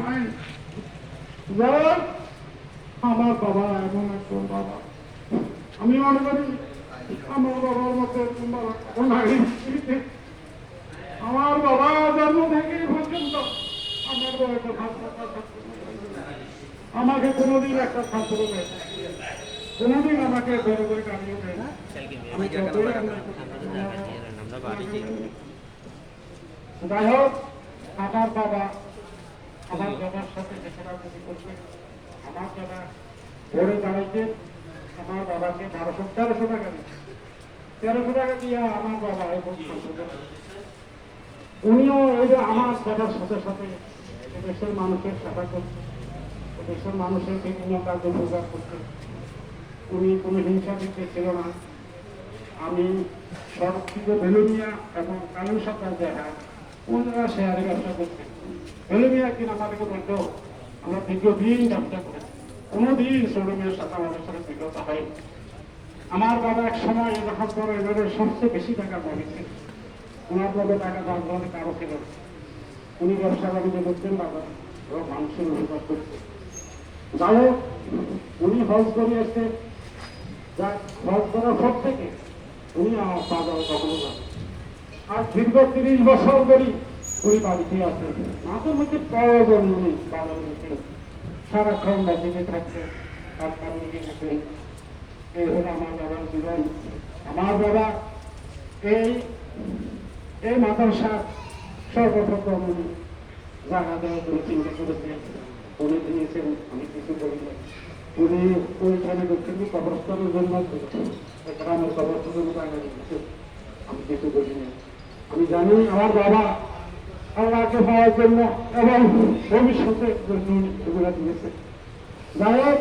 নাই। আমার বাবা এমন একজন বাবা। আমি মনে করি আমার বাবার মতো এখন আগে আমার বাবা জন্ম থেকে পর্যন্ত আমার বাবা আমাকে কোনোদিন একটা ছাত্র কোনোদিন আমাকে ধরে করে কামিয়ে দেয় না আমি যাই হোক আমার বাবা আমার বাবার সাথে লেখাপড়া করছে আমার বাবা পড়ে দাঁড়াইছে আমার বাবাকে বারোশো, তেরোশো টাকা দিচ্ছে তেরোশো টাকা দিয়ে আমার বাবা এবং উনিও এই যে আমার বাবার সাথে সাথে দেশের মানুষের সেবা করছে দেশের মানুষের বিভিন্ন কাজে প্রচার করছে। উনি কোনো হিংসা দিতে ছিল না। আমি সড়ক থেকে বেলুনিয়া এবং কালু সরকার দেখা ওনারা শেয়ারে ব্যবসা করছে। বেলুনিয়া কিনা আমাদেরকে বলতো আমরা দীর্ঘদিন ব্যবসা করেছি কোনোদিন শোরুমের সাথে আমাদের সাথে বিগত হয় আমার বাবা এক সময় যখন পরে এবারে সবচেয়ে বেশি টাকা পাঠিয়েছে ওনার বাবা টাকা দশ ধরনের কারও ছিল। উনি ব্যবসা বাণিজ্য করতেন, বাবা এবং মানুষের উপকার করতেন। যাই হোক, উনি হজ করে এসে যা হজ করার পর থেকে উনি আমার বাবা কখনো যান আর দীর্ঘ তিরিশ বছর ধরে উনি বাড়িতে আছেন মাঝে মধ্যে প্রয়োজন উনি বাবার মুখে সারাক্ষণ বাড়িতে থাকতেন তার কারণে গেছেন এই হলো আমার বাবার জীবন। আমার বাবা এই এই মাদ্রাসা সর্বপ্রথম উনি জায়গা দেওয়ার জন্য চিন্তা করেছেন। উনি দিয়েছেন, আমি কিছু করি না উনি ওইখানে দক্ষিণ কবরস্থানের জন্য গ্রামের কবরস্থানের জন্য আমি কিছু করি না আমি জানি আমার বাবা আল্লাহকে পাওয়ার জন্য এবং ভবিষ্যতে দিয়েছে। যাই হোক